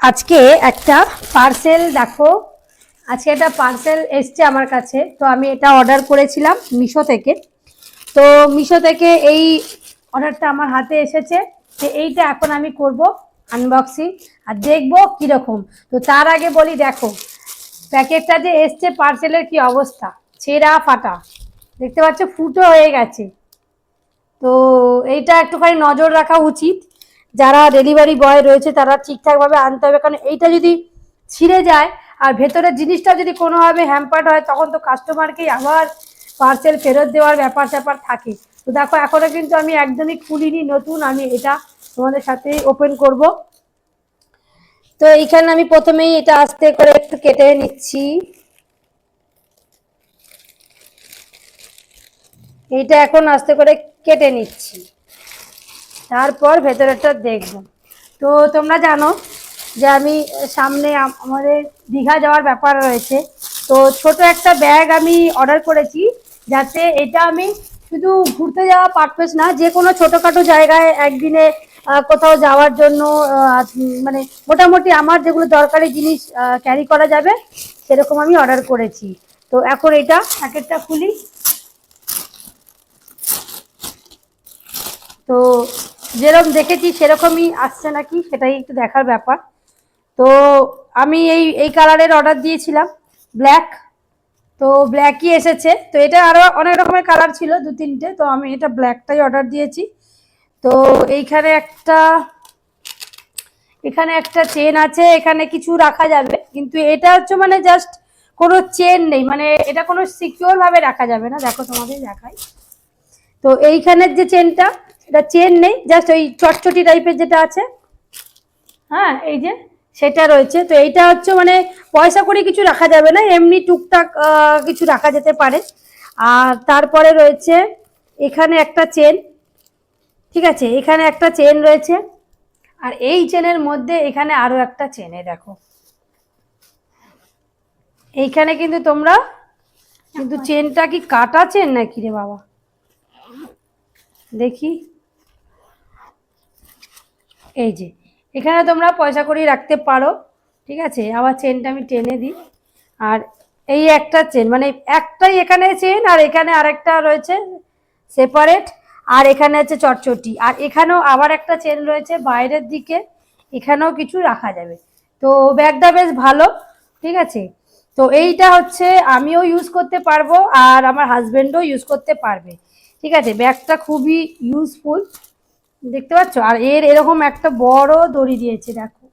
আজকে একটা পার্সেল দেখো। আজকে একটা পার্সেল এসছে আমার কাছে। তো আমি এটা অর্ডার করেছিলাম মিশো থেকে। তো মিশো থেকে এই অর্ডারটা আমার হাতে এসেছে। যে এইটা এখন আমি করব আনবক্সিং আর দেখব কীরকম। তো তার আগে বলি, দেখো, প্যাকেটটা যে এসছে পার্সেলের কি অবস্থা? ছেঁড়া ফাটা। দেখতে পাচ্ছ, ফুটো হয়ে গেছে। তো এইটা একটুখানি নজর রাখা উচিত। যারা ডেলিভারি বয় রয়েছে, তারা ঠিকঠাকভাবে আনতে হবে। কারণ এইটা যদি ছিঁড়ে যায়, আর ভেতরের জিনিসটা যদি কোনোভাবে হ্যাম্পার্ড হয়, তখন তো কাস্টমারকেই আবার পার্সেল ফেরত দেওয়ার ব্যাপার স্যাপার থাকে। তো দেখো, এখনও কিন্তু আমি একদমই খুলিনি, নতুন। আমি এটা তোমাদের সাথে ওপেন করব। তো এইখানে আমি প্রথমেই এটা আস্তে করে একটু কেটে নিচ্ছি। এইটা এখন আস্তে করে কেটে নিচ্ছি। তারপর ভেতরেরটা দেখব। তো তোমরা জানো যে আমি সামনে আমাদের দীঘা যাওয়ার ব্যাপার রয়েছে। তো ছোট একটা ব্যাগ আমি অর্ডার করেছি যাতে এটা আমি শুধু ঘুরতে যাওয়া পারপাস না, যে কোনো ছোটোখাটো জায়গায় একদিনে কোথাও যাওয়ার জন্য মানে মোটামুটি আমার যেগুলো দরকারি জিনিস ক্যারি করা যাবে, সেরকম আমি অর্ডার করেছি। তো এখন এটা প্যাকেটটা খুলি। তো যেরকম দেখেছি, সেরকমই আসছে নাকি, সেটাই একটু দেখার ব্যাপার। তো আমি এই এই কালারের অর্ডার দিয়েছিলাম ব্ল্যাক তো ব্ল্যাকই এসেছে। তো এটা আরও অনেক রকমের কালার ছিল, দু তিনটে। তো আমি এটা ব্ল্যাকটাই অর্ডার দিয়েছি। তো এইখানে একটা, এখানে একটা চেন আছে, এখানে কিছু রাখা যাবে। কিন্তু এটা হচ্ছে মানে জাস্ট কোনো চেন নেই মানে এটা কোনো সিকিওর ভাবে রাখা যাবে না। দেখো তোমাদের দেখাই। তো এইখানের যে চেনটা এটা চেন নেই জাস্ট ওই চটচটি টাইপের যেটা আছে। হ্যাঁ এই যে সেটা রয়েছে। তো এইটা হচ্ছে মানে পয়সা করে কিছু রাখা যাবে না, এমনি টুকটাক কিছু রাখা যেতে পারে। আর তারপরে রয়েছে এখানে একটা চেন ঠিক আছে? এখানে একটা চেন রয়েছে। আর এই চেনের মধ্যে এখানে আরও একটা চেনে দেখো। এইখানে কিন্তু তোমরা কিন্তু চেনটা কি কাটা চেন নাকি রে বাবা? দেখি। এই যে, এখানে তোমরা পয়সা করি রাখতে পারো, ঠিক আছে? আবার চেনটা আমি টেনে দিই। আর এই একটা চেন মানে একটাই এখানে চেন আর এখানে আরেকটা রয়েছে সেপারেট আর এখানে আছে চটচটি। আর এখানেও আবার একটা চেন রয়েছে বাইরের দিকে, এখানেও কিছু রাখা যাবে। তো ব্যাগটা বেশ ভালো, ঠিক আছে? তো এইটা হচ্ছে আমিও ইউজ করতে পারব আর আমার হাজবেন্ডও ইউজ করতে পারবে। ঠিক আছে? ব্যাগটা খুবই ইউজফুল দেখতে পাচ্ছ? আর এর এরকম একটা বড় দড়ি দিয়েছে, দেখো।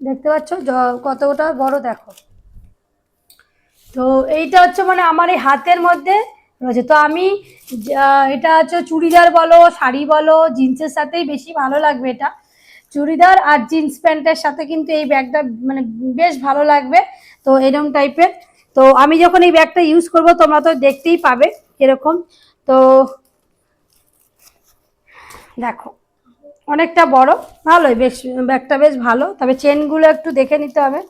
দেখতে পাচ্ছ? কতটা বড়, দেখো। তো এইটা হচ্ছে মানে আমার এই হাতের মধ্যে রয়েছে। তো আমি এটা হচ্ছে চুড়িদার বলো, শাড়ি বলো, জিন্সের সাথেই বেশি ভালো লাগবে এটা। চুড়িদার আর জিন্স প্যান্টের সাথে কিন্তু এই ব্যাগটা মানে বেশ ভালো লাগবে, তো এরকম টাইপের। তো আমি যখন এই ব্যাগটা ইউজ করব, তোমরা তো দেখতেই পাবে এরকম। তো দেখো, অনেকটা বড়, ভালোই, বেশ ব্যাগটা বেশ ভালো, তবে চেনগুলো একটু দেখে নিতে হবে।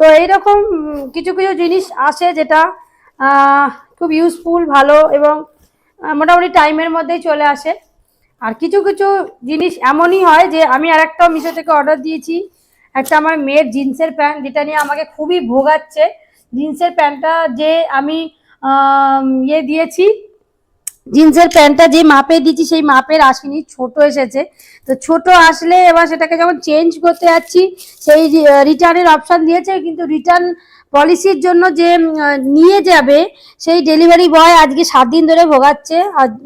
তো এইরকম কিছু কিছু জিনিস আসে যেটা খুব ইউজফুল ভালো এবং মোটামুটি টাইমের মধ্যেই চলে আসে। আর কিছু কিছু জিনিস এমনই হয় যে, আমি আর একটা মিশো থেকে অর্ডার দিয়েছি। একটা আমার মেয়ের জিন্সের প্যান্ট, যেটা নিয়ে আমাকে খুবই ভোগাচ্ছে। জিন্সের প্যান্টটা যে আমি ইয়ে দিয়েছি জিন্সের প্যান্টটা যে মাপে দিয়েছি সেই মাপের আসেনি ছোট এসেছে। তো ছোট আসলে এবার সেটাকে যখন চেঞ্জ করতে যাচ্ছি, সেই রিটার্নের অপশান দিয়েছে, কিন্তু রিটার্ন পলিসির জন্য যে নিয়ে যাবে, সেই ডেলিভারি বয় আজকে সাত দিন ধরে ভোগাচ্ছে।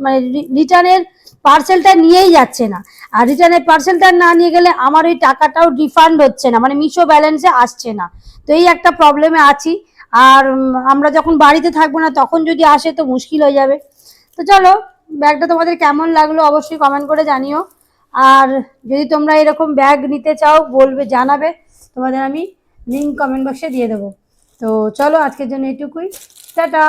মানে রিটার্নের পার্সেলটা নিয়েই যাচ্ছে না। আর রিটার্নের পার্সেলটা না নিয়ে গেলে আমার ওই টাকাটাও রিফান্ড হচ্ছে না মানে মিশো ব্যালেন্সে আসছে না। তো এই একটা প্রবলেমে আছি। আর আমরা যখন বাড়িতে থাকব না, তখন যদি আসে তো মুশকিল হয়ে যাবে। তো চলো, ব্যাগটা তোমাদের কেমন লাগল অবশ্যই কমেন্ট করে জানিও। আর যদি তোমরা এরকম ব্যাগ নিতে চাও, বলবে, জানাবে, তোমাদের আমি লিঙ্ক কমেন্ট বক্সে দিয়ে দেবো। তো চলো, আজকের জন্য এটুকুই। টাটা!